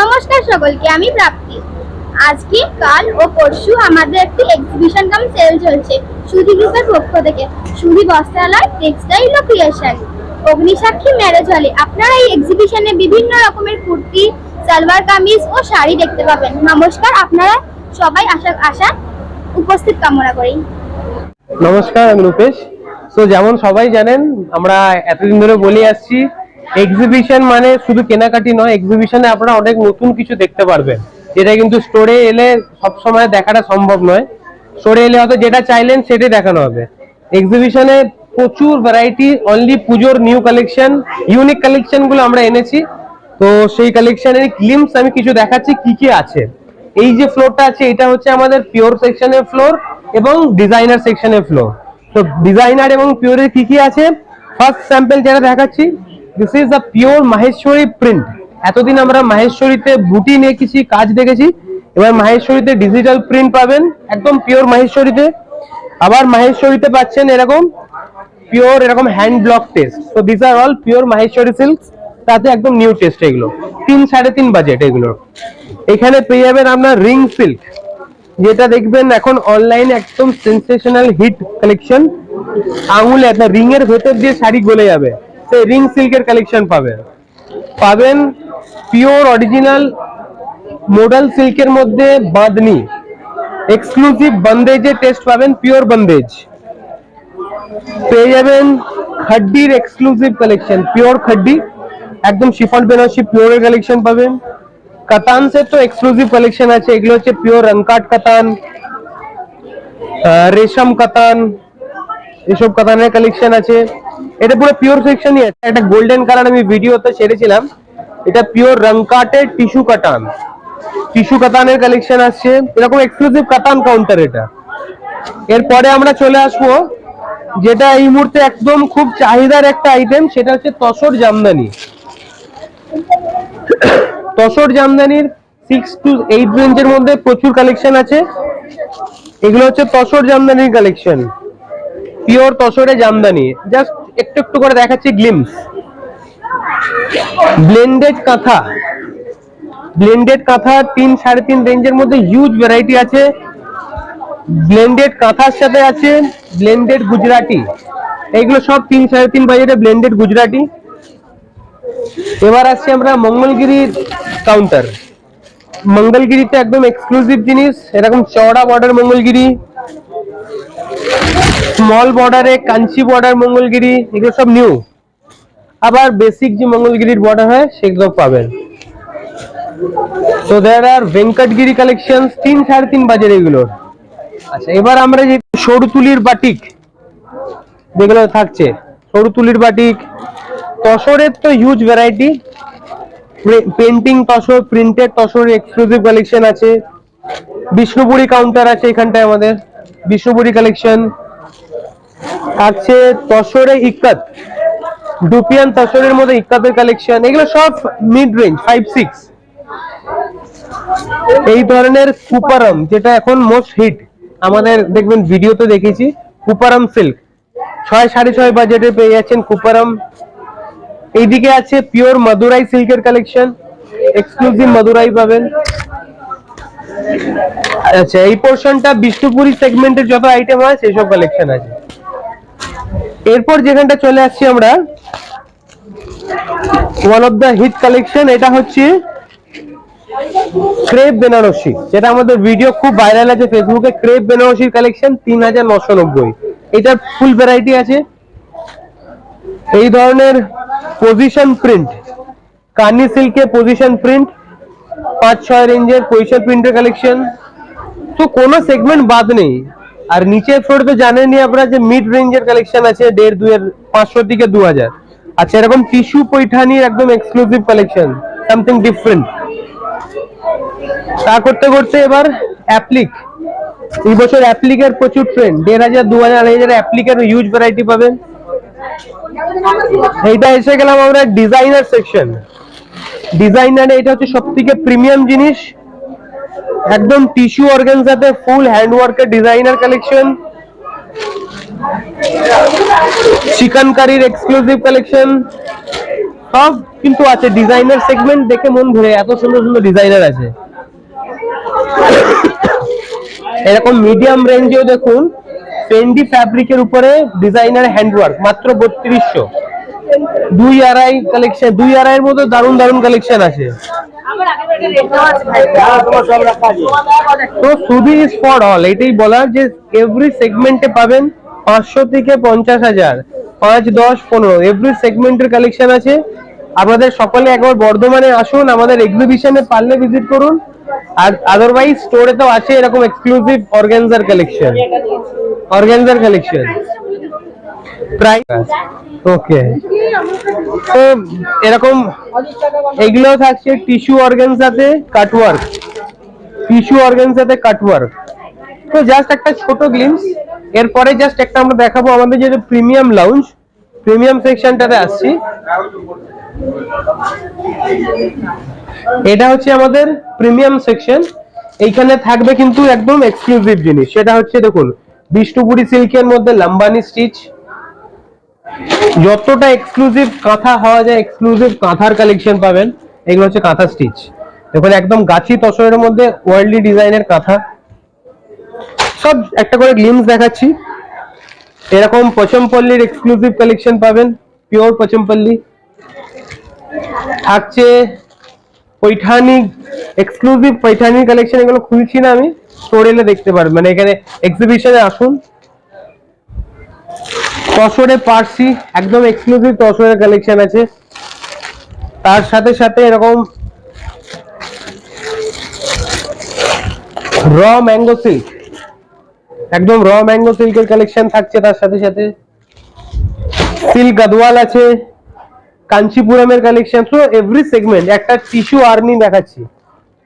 নমস্কার সকলকে, আমি প্রাপ্তি। আজকে, কাল ও পরশু আমাদের একটি এক্সিবিশন কাম সেল চলছে, সুধি গ্রুপের পক্ষ থেকে। সুধি বস্ত্রালয় টেক্সটাইল ও ক্রিয়েশন অগ্নিসাক্ষী ম্যারেজ হলে আপনারা এই এক্সিবিশনে বিভিন্ন রকমের কুর্তি, সালোয়ার কামিজ ও শাড়ি দেখতে পাবেন। নমস্কার, আপনারা সবাই আশা আশা উপস্থিত কামনা করি। নমস্কার, আমি রূপেশ। তো যেমন সবাই জানেন, আমরা এতদিন ধরে বলে আসছি এক্সিবিশন মানে শুধু কেনাকাটি নয় এক্সিবিশনে আপনারা অনেক নতুন কিছু দেখতে পারবেন। যেটা কিন্তু স্টোরে এলে সব সময় দেখাটা সম্ভব নয়। স্টোরে এলে হয়তো যেটা চাইলেন সেটাই দেখানো হবে। এক্সিবিশনে প্রচুর ভ্যারাইটি অনলি পুজোর নিউ কালেকশন ইউনিক কালেকশনগুলো আমরা এনেছি। তো সেই কালেকশনের গ্লিমস আমি কিছু দেখাচ্ছি, কি কি আছে। এই যে ফ্লোরটা আছে, এটা হচ্ছে আমাদের পিওর সেকশনের ফ্লোর এবং ডিজাইনার সেকশনের ফ্লোর তো ডিজাইনার এবং পিওরের কি কি আছে? ফার্স্ট স্যাম্পল যেটা দেখাচ্ছি this is the pure Maheshwari print এতদিন আমরা মাহেশ্বরীতে বুটি নিয়ে কিছু কাজ দেখেছি। এবার মাহেশ্বরীতে ডিজিটাল প্রিন্ট পাবেন, একদম পিওর মাহেশ্বরীতে আবার মাহেশ্বরীতে পাচ্ছেন এরকম পিওর এরকম হ্যান্ড ব্লক টেস্ট তো দিস আর অল পিওর মাহেশ্বরী সিল্ক তাতে একদম নিউ টেস্ট এগুলো। তিন, সাড়ে তিন বাজেট এগুলো এখানে পেয়ে যাবেন আপনার রিং সিল্ক যেটা দেখবেন এখন অনলাইনে একদম সেন্সেশনাল হিট কালেকশন আঙুলে একটা রিং এর ভেতর দিয়ে শাড়ি গলে যাবে। সেই রিং সিল্কের কালেকশন পাবেন পাবেন পিওর অরিজিনাল মোডাল সিল্কের মধ্যে বাঁধনি এক্সক্লুসিভ বন্দেজের টেস্ট পাবেন পিওর বন্দেজ পেয়ে যাবেন খাড্ডির এক্সক্লুসিভ কালেকশন পিওর খাড্ডি একদম শিফন বেনারসি পিওরের কালেকশন পাবেন কাতানস এর তো এক্সক্লুসিভ কালেকশন আছে এগুলো হচ্ছে পিওর রংকাট কাতান আহ, রেশম কাতান এসব কাতানের কালেকশন আছে এটা পুরো পিওর সেকশনই আছে। একটা গোল্ডেন কালার আমি ভিডিওতে ছেড়েছিলাম। এটা পিওর রংকাটের টিস্যু কাটান টিস্যু কাতানের কালেকশন আসছে। এরকম এক্সক্লুসিভ কাতান কাউন্টার এটা। এরপরে আমরা চলে আসব, যেটা এই মুহূর্তে একদম খুব চাহিদার একটা আইটেম সেটা হচ্ছে তসর জামদানি। তসর জামদানির সিক্স টু এইট রেঞ্জের মধ্যে প্রচুর কালেকশন আছে। এগুলো হচ্ছে তসর জামদানির কালেকশন পিওর তসরে জামদানি। জাস্ট একটু একটু করে দেখাচ্ছি গ্লিমস ব্লেন্ডেড কাঁথা। ব্লেন্ডেড কাঁথা তিন সাড়ে তিন রেঞ্জের মধ্যে হিউজ ভ্যারাইটি আছে। ব্লেন্ডেড কাঁথার সাথে আছে ব্লেন্ডেড গুজরাটি। এইগুলো সব তিন সাড়ে তিন বাজেটে ব্লেন্ডেড গুজরাটি। এবার আসছি আমরা মঙ্গলগিরির কাউন্টার মঙ্গলগিরিতে একদম এক্সক্লুসিভ জিনিস, এরকম চওড়া বর্ডার মঙ্গলগিরি। স্মল বর্ডারে কাঞ্চি বর্ডার মঙ্গলগিরি এগুলো সব নিউ আবার বেসিক যে মঙ্গলগিরির বর্ডার হয় সেগুলো পাবেন। তো দেয়ার আর ভেঙ্কটগিরি কালেকশন তিন সাড়ে তিন বাজার এগুলোর। আচ্ছা এবার আমরা যে সরু তুলির বাটিক যেগুলো থাকছে সরু তুলির বাটিক তসরের তো huge variety painting tussar printed tussar exclusive collection আছে। বিষ্ণুপুরি কাউন্টার আছে এখানটায় আমাদের। বিষ্ণুপুরি কালেকশন থাকছে তসরে ইক্কাত, ডুপিয়ান তসরের মধ্যে ইক্কাতের কালেকশন এগুলো সব মিড রেঞ্জ ফাইভ সিক্স এই ধরনের কুপারম, যেটা এখন মোস্ট হিট আমাদের দেখবেন ভিডিওতে দেখেছি, কুপারম সিল্ক ছয়, সাড়ে ছয় বাজেটে পেয়ে যাচ্ছেন কুপারম। এইদিকে আছে পিওর মাদুরাই সিল্কের কালেকশন এক্সক্লুসিভ মাদুরাই পাবেন। আচ্ছা এই পোর্শনটা বিষ্ণুপুরি সেগমেন্টের যত আইটেম হয় সেসব কালেকশন আছে। এরপর যেখানটা চলে আসছি আমরা one of the hit collection এটা হচ্ছে ক্রেপ বেনারসি যেটা আমাদের ভিডিও খুব ভাইরাল আছে ফেসবুকে ক্রেপ বেনারসির কালেকশন তিন হাজার নশো নব্বই। এটার ফুল ভ্যারাইটি আছে। এই ধরনের পজিশন প্রিন্ট কানি সিল্কে পজিশন প্রিন্ট পাঁচ ছয় রেঞ্জের পজিশন প্রিন্টের কালেকশন তো কোনো সেগমেন্ট বাদ নেই। আর নিচের ফ্লোর তো জানেনই আপনারা যে মিড রেঞ্জের কালেকশন আছে, দেড় দুয়ের পাঁচশো থেকে দু হাজার। আচ্ছা এরকম টিস্যু পৈঠানির একদম এক্সক্লুসিভ কালেকশন সামথিং ডিফারেন্ট তা করতে করতে এবার অ্যাপ্লিক এই বছর অ্যাপ্লিকের প্রচুর ট্রেন্ড দেড় হাজার, দু হাজার, আড়াই হাজার অ্যাপ্লিকের ইউজ ভ্যারাইটি পাবেন। এইটা এসে গেলাম আমরা ডিজাইনার সেকশন ডিজাইনারে এটা হচ্ছে সব থেকে প্রিমিয়াম জিনিস। একদম টিস্যু অর্গানজাতে ফুল হ্যান্ড ওয়ার্কের ডিজাইনার কালেকশন চিকেন কারির এক্সক্লুসিভ কালেকশন সব কিন্তু আছে। ডিজাইনার সেগমেন্ট দেখে মন ভরে, এত সুন্দর সুন্দর ডিজাইনার আছে। এরকম মিডিয়াম রেঞ্জেও দেখুন ফেন্ডি ফ্যাব্রিকের উপরে ডিজাইনার হ্যান্ডওয়ার্ক মাত্র বত্রিশশো। দুই আড়াই কালেকশন দুই আড়াইয়ের মধ্যে দারুণ দারুণ কালেকশন আছে। তো ইজ ফর অল এটাই বলার যে এভরি সেগমেন্টে পাবেন পাঁচশো থেকে পঞ্চাশ হাজার পাঁচ দশ পনেরো এভরি সেগমেন্টের কালেকশন আছে। আপনাদের সকলে একবার বর্ধমানে আসুন আমাদের এক্সিবিশনে পারলে ভিজিট করুন। আর আদারওয়াইজ স্টোরে তো আছে এরকম এক্সক্লুসিভ অর্গানজার কালেকশন অর্গানজার কালেকশন ওকে তো এরকম এগুলো থাকছে টিস্যু অর্গানজাতে কাটওয়ার্ক। টিস্যু অর্গানজাতে কাটওয়ার্ক। তো জাস্ট একটা ছোট গ্লিমস এরপরে জাস্ট একটা আমরা দেখাবো আমাদের যে প্রিমিয়াম লাউঞ্জ প্রিমিয়াম সেকশনটাতে আসছি। এটা হচ্ছে আমাদের প্রিমিয়াম সেকশন এইখানে থাকবে কিন্তু একদম এক্সক্লুসিভ জিনিস। সেটা হচ্ছে দেখুন, বিষ্ণুপুরি সিল্কের মধ্যে লাম্বানি স্টিচ যতটা এক্সক্লুসিভ কাঁথা হওয়া যায় এক্সক্লুসিভ কাঁথার কালেকশন পাবেন, এগুলো হচ্ছে কাঁথা স্টিচ দেখুন, একদম গাছি তসরের মধ্যে ওয়ার্ল্ডলি ডিজাইনের কাঁথা। সব একটা করে গ্লিমস দেখাচ্ছি। এরকম পচমপল্লির এক্সক্লুসিভ কালেকশন পাবেন পিওর পচমপল্লি। থাকছে পৈঠানি এক্সক্লুসিভ পৈঠানি কালেকশন এগুলো খুলছি না আমি স্টোর এলে দেখতে পারবেন। মানে এখানে এক্সিবিশনে আসুন। তসরে পার্সি একদম এক্সক্লুসিভ তসরের কালেকশন আছে। তার সাথে সাথে এরকম র ম্যাঙ্গো সিল্ক একদম র ম্যাঙ্গো সিল্কের কালেকশন থাকছে তার সাথে সাথে। সিল্ক গাদওয়াল আছে। কাঞ্চিপুরমের কালেকশন সো এভরি সেগমেন্ট একটা টিস্যু আর্নি দেখাচ্ছি।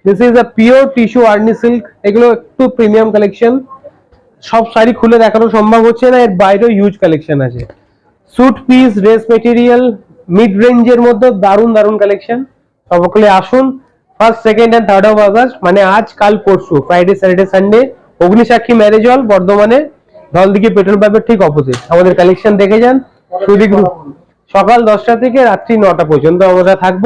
This is a pure tissue Arni silk এগুলো একটু প্রিমিয়াম কালেকশন সব শাড়ি খুলে দেখানো সম্ভব হচ্ছে না, এর বাইরেও ইউজ কালেকশন আছে। Suit piece dress material mid রেঞ্জের মধ্যে দারুণ দারুণ কালেকশন সকলে আসুন first second and third of August মানে আজ, কাল, পরশু Friday Saturday Sunday Agnisakshi marriage hall বর্ধমানে ধলদিঘি পেট্রোল পাম্পের ঠিক অপোজিট আমাদের কালেকশন দেখে যান সুদী গ্রুপ সকাল দশটা থেকে রাত্রি নটা পর্যন্ত আমরা থাকব।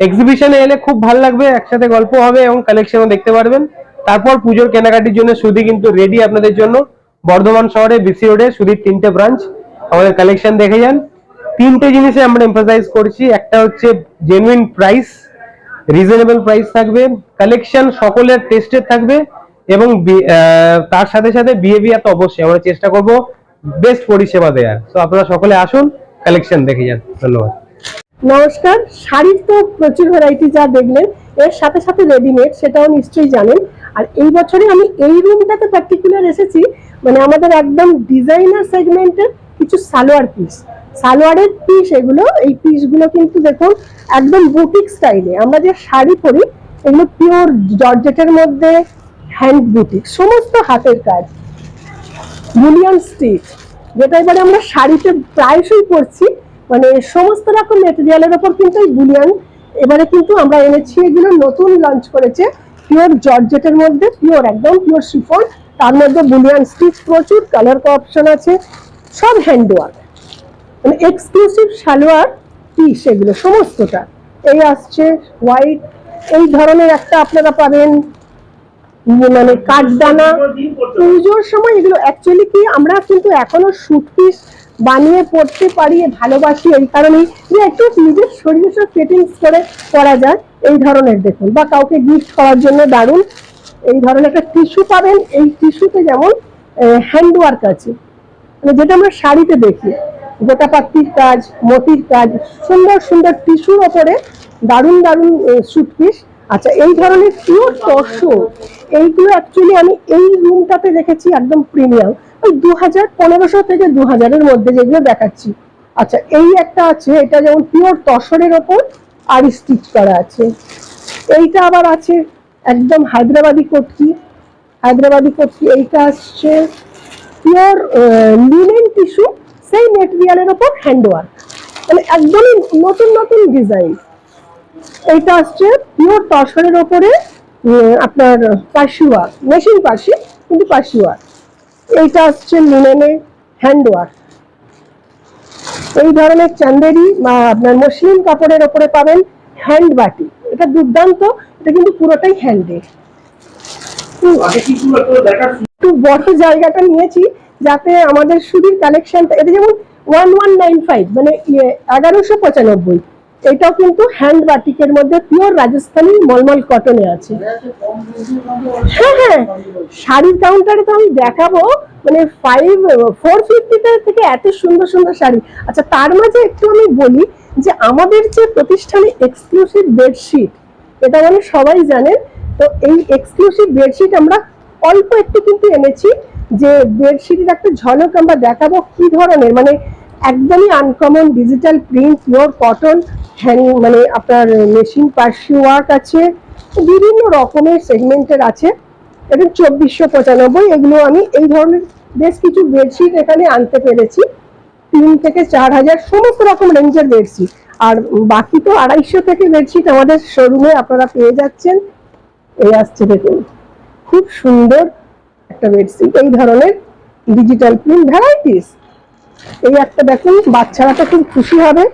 এক্সিবিশনে এলে খুব ভালো লাগবে, একসাথে গল্প হবে এবং কালেকশনও দেখতে পারবেন। তারপর পুজোর কেনাকাটির জন্য সুদি কিন্তু রেডি আপনাদের জন্য। বর্ধমান শহরে বিসি রোডে সুদীর তিনটে ব্রাঞ্চ আমাদের কালেকশন দেখে যান। তিনটে জিনিসে আমরা এমফাসাইজ করছি। একটা হচ্ছে জেনুইন প্রাইস রিজনেবল প্রাইস থাকবে কালেকশন সকলের টেস্টের থাকবে এবং তার সাথে সাথে বিহেভিয়ার তো অবশ্যই আমরা চেষ্টা করব বেস্ট পরিষেবা দেওয়ার তো আপনারা সকলে আসুন কালেকশন দেখে যান। ধন্যবাদ। নমস্কার, শাড়ির তো প্রচুর ভ্যারাইটি যা দেখলেন, এর সাথে সাথে রেডিমেড সেটাও নিশ্চয়ই জানেন। আর এই বছরে আমি এই রুমটাতে পার্টিকুলার এসেছি মানে আমাদের একদম ডিজাইনার সেগমেন্টের কিছু সালোয়ার পিস সালোয়ারের পিস এগুলো, এই পিসগুলো কিন্তু দেখুন একদম বুটিক স্টাইলে আমরা যে শাড়ি পরি, এগুলো পিওর জর্জেটের মধ্যে হ্যান্ড বুটিক সমস্ত হাতের কাজ। বুলিয়ান স্টিচ যেটা এবারে আমরা শাড়িতে প্রায়শই পরছি মানে সমস্ত রকম মেটেরিয়ালের ওপর কিন্তু এই বুলিয়ান এবারে কিন্তু আমরা এনেছি, এগুলো নতুন লঞ্চ করেছে। পিওর জর্জেটের মধ্যে পিওর একদম পিওর শিফন তার মধ্যে বুলিয়ান স্টিচ প্রচুর কালার অপশন আছে, সব হ্যান্ড ওয়ার্ক মানে এক্সক্লুসিভ সালোয়ার পিস এগুলো, সমস্তটা। এই আসছে হোয়াইট এই ধরনের একটা আপনারা পাবেন মানে কাঠদানা। পুজোর সময় এগুলো অ্যাকচুয়ালি কি আমরা কিন্তু এখনও শুট পিস বানিয়ে পড়তে পারি, ভালোবাসি, এই কারণেই। যে একটু নিজের শরীরের সাথে ফিটিংস করে করা যায়। এই ধরনের দেখুন, বা কাউকে গিফট করার জন্য দারুণ এই ধরনের একটা টিস্যু পাবেন। এই টিস্যুতে যেমন হ্যান্ড ওয়ার্ক আছে। মানে যেটা আমরা শাড়িতে দেখি, গোটা পাত্তির কাজ, মতির কাজ, সুন্দর সুন্দর টিস্যুর ওপরে দারুণ দারুণ স্যুট পিস আচ্ছা এই ধরনের পিওর টর্সো এইগুলো অ্যাকচুয়ালি আমি এই রুমটাতে দেখেছি একদম প্রিমিয়াম ওই দু হাজার পনেরোশো থেকে দু হাজারের মধ্যে যেগুলো দেখাচ্ছি। আচ্ছা এই একটা আছে, এটা যেমন পিওর তসরের ওপর আর স্টিচ করা আছে। এইটা আবার আছে একদম হায়দ্রাবাদি কটকি। হায়দ্রাবাদি কটকি, এইটা আসছে পিওর লিনেন টিস্যু সেই মেটেরিয়ালের ওপর হ্যান্ড ওয়ার্ক মানে একদমই নতুন নতুন ডিজাইন এইটা আসছে পিওর তসরের ওপরে আপনার পাশি ওয়ার্ক মেশিন পাশি, কিন্তু পাশি ওয়ার্ক এইটা আসছে লিনেনে হ্যান্ড ওয়ার্ক এই ধরনের চান্দেরি বা আপনার মসলিন কাপড়ের ওপরে পাবেন হ্যান্ড বাটি। এটা দুর্দান্ত, এটা কিন্তু পুরোটাই হ্যান্ডে একটু বড় জায়গাটা নিয়েছি, যাতে আমাদের সুদীর কালেকশনটা এটা যেমন ওয়ান ওয়ান নাইন ফাইভ মানে এগারোশো পঁচানব্বই। এটাও কিন্তু হ্যান্ড বাটিকের মধ্যে পিওর রাজস্থানি মলমল কটনে আছে। হ্যাঁ হ্যাঁ শাড়ির কাউন্টারে তো আমি দেখাবো মানে ফাইভ ফোর ফিফটিতে থেকে এত সুন্দর সুন্দর শাড়ি। আচ্ছা তার মাঝে একটু আমি বলি যে আমাদের যে প্রতিষ্ঠানে এক্সক্লুসিভ বেডশিট এটা মানে সবাই জানেন, তো এই এক্সক্লুসিভ বেডশিট আমরা অল্প একটু কিন্তু এনেছি যে বেডশিটের একটা ঝলক আমরা দেখাবো কি ধরনের মানে একদমই uncommon digital print pure cotton hand মানে আপনার মেশিন পার্সি ওয়ার্ক আছে, বিভিন্ন রকমের সেগমেন্টের আছে। এটা চব্বিশশো পঁচানব্বই, এগুলো আমি এই ধরনের বেশ কিছু বেডশিট এখানে আনতে পেরেছি। তিন থেকে চার হাজার সমস্ত রকম রেঞ্জের বেডশিট আর বাকি তো আড়াইশো থেকে বেডশিট আমাদের শোরুমে আপনারা পেয়ে যাচ্ছেন। এই আসছে দেখুন, খুব সুন্দর একটা বেডশিট এই ধরনের ডিজিটাল প্রিন্ট ভ্যারাইটিস এই একটা দেখুন বাচ্চারা তো খুব খুশি হবে।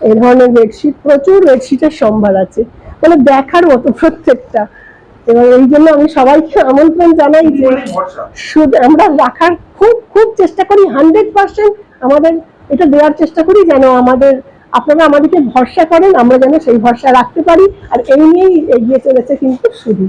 এই ধরনের বেডশিট প্রচুর বেডশিটের সম্ভার আছে। মানে দেখার মতো প্রত্যেকটা। এবং এই জন্য আমি সবাইকে আমন্ত্রণ জানাই যে শুধু আমরা রাখার খুব খুব চেষ্টা করি হান্ড্রেড পার্সেন্ট আমাদের এটা দেওয়ার চেষ্টা করি যেন আমাদের আপনারা আমাদেরকে ভরসা করেন আমরা যেন সেই ভরসা রাখতে পারি। আর এই নিয়েই এগিয়ে চলেছে কিন্তু শুধু।